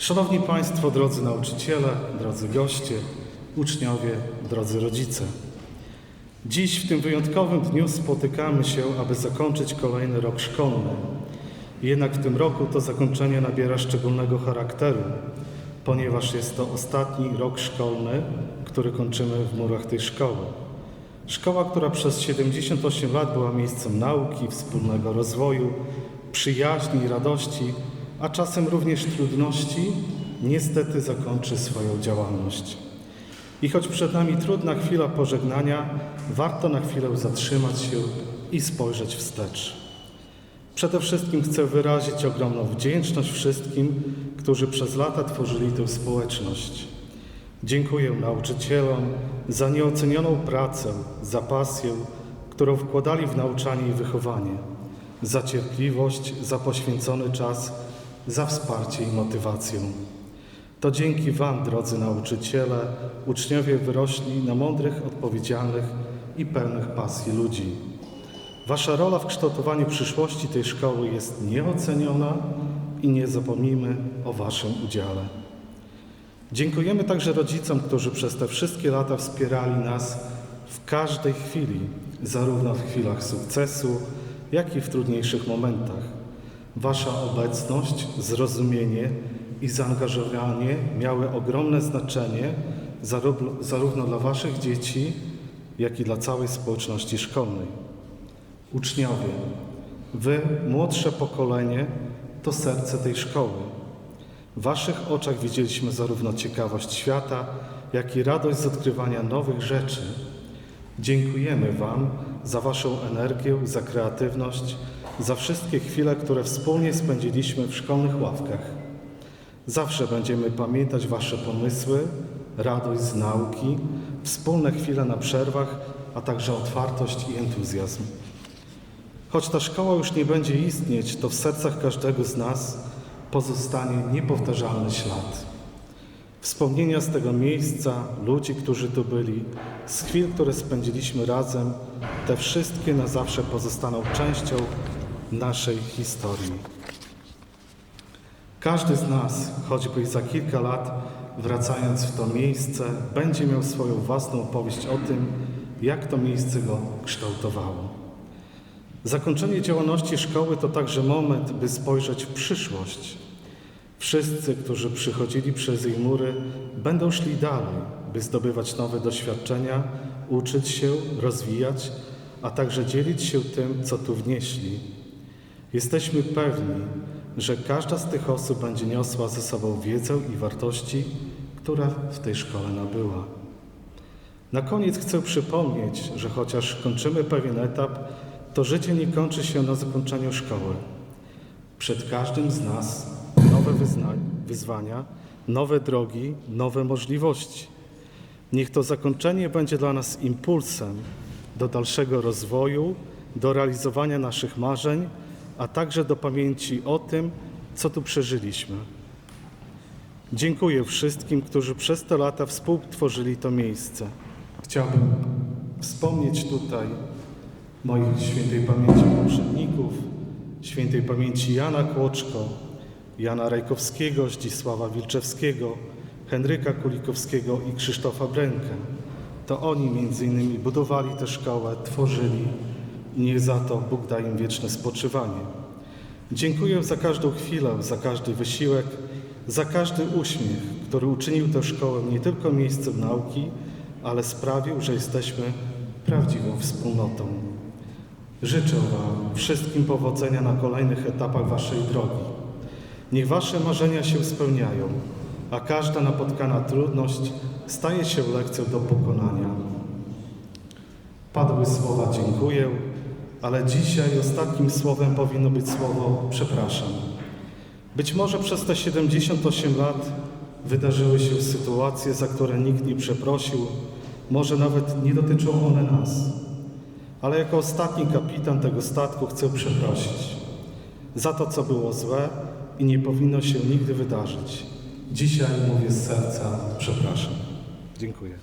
Szanowni Państwo, drodzy nauczyciele, drodzy goście, uczniowie, drodzy rodzice. Dziś w tym wyjątkowym dniu spotykamy się, aby zakończyć kolejny rok szkolny. Jednak w tym roku to zakończenie nabiera szczególnego charakteru, ponieważ jest to ostatni rok szkolny, który kończymy w murach tej szkoły. Szkoła, która przez 78 lat była miejscem nauki, wspólnego rozwoju, przyjaźni i radości, a czasem również trudności, niestety zakończy swoją działalność. I choć przed nami trudna chwila pożegnania, warto na chwilę zatrzymać się i spojrzeć wstecz. Przede wszystkim chcę wyrazić ogromną wdzięczność wszystkim, którzy przez lata tworzyli tę społeczność. Dziękuję nauczycielom za nieocenioną pracę, za pasję, którą wkładali w nauczanie i wychowanie, za cierpliwość, za poświęcony czas, za wsparcie i motywację. To dzięki Wam, drodzy nauczyciele, uczniowie wyrośli na mądrych, odpowiedzialnych i pełnych pasji ludzi. Wasza rola w kształtowaniu przyszłości tej szkoły jest nieoceniona i nie zapomnijmy o Waszym udziale. Dziękujemy także rodzicom, którzy przez te wszystkie lata wspierali nas w każdej chwili, zarówno w chwilach sukcesu, jak i w trudniejszych momentach. Wasza obecność, zrozumienie i zaangażowanie miały ogromne znaczenie zarówno, dla Waszych dzieci, jak i dla całej społeczności szkolnej. Uczniowie, Wy, młodsze pokolenie, to serce tej szkoły. W Waszych oczach widzieliśmy zarówno ciekawość świata, jak i radość z odkrywania nowych rzeczy. Dziękujemy Wam za Waszą energię, za kreatywność, za wszystkie chwile, które wspólnie spędziliśmy w szkolnych ławkach. Zawsze będziemy pamiętać Wasze pomysły, radość z nauki, wspólne chwile na przerwach, a także otwartość i entuzjazm. Choć ta szkoła już nie będzie istnieć, to w sercach każdego z nas pozostanie niepowtarzalny ślad. Wspomnienia z tego miejsca, ludzi, którzy tu byli, z chwil, które spędziliśmy razem, te wszystkie na zawsze pozostaną częścią naszej historii. Każdy z nas, choćby za kilka lat, wracając w to miejsce, będzie miał swoją własną opowieść o tym, jak to miejsce go kształtowało. Zakończenie działalności szkoły to także moment, by spojrzeć w przyszłość. Wszyscy, którzy przychodzili przez jej mury, będą szli dalej, by zdobywać nowe doświadczenia, uczyć się, rozwijać, a także dzielić się tym, co tu wnieśli. Jesteśmy pewni, że każda z tych osób będzie niosła ze sobą wiedzę i wartości, które w tej szkole nabyła. Na koniec chcę przypomnieć, że chociaż kończymy pewien etap, to życie nie kończy się na zakończeniu szkoły. Przed każdym z nas nowe wyzwania, nowe drogi, nowe możliwości. Niech to zakończenie będzie dla nas impulsem do dalszego rozwoju, do realizowania naszych marzeń, a także do pamięci o tym, co tu przeżyliśmy. Dziękuję wszystkim, którzy przez te lata współtworzyli to miejsce. Chciałbym wspomnieć tutaj moich świętej pamięci poprzedników, świętej pamięci Jana Kłoczko, Jana Rajkowskiego, Zdzisława Wilczewskiego, Henryka Kulikowskiego i Krzysztofa Brękę. To oni między innymi budowali tę szkołę, tworzyli niech za to Bóg da im wieczne spoczywanie. Dziękuję za każdą chwilę, za każdy wysiłek, za każdy uśmiech, który uczynił tę szkołę nie tylko miejscem nauki, ale sprawił, że jesteśmy prawdziwą wspólnotą. Życzę Wam wszystkim powodzenia na kolejnych etapach Waszej drogi. Niech Wasze marzenia się spełniają, a każda napotkana trudność staje się lekcją do pokonania. Padły słowa dziękuję, ale dzisiaj ostatnim słowem powinno być słowo przepraszam. Być może przez te 78 lat wydarzyły się sytuacje, za które nikt nie przeprosił, może nawet nie dotyczą one nas. Ale jako ostatni kapitan tego statku chcę przeprosić za to, co było złe i nie powinno się nigdy wydarzyć. Dzisiaj mówię z serca przepraszam. Dziękuję.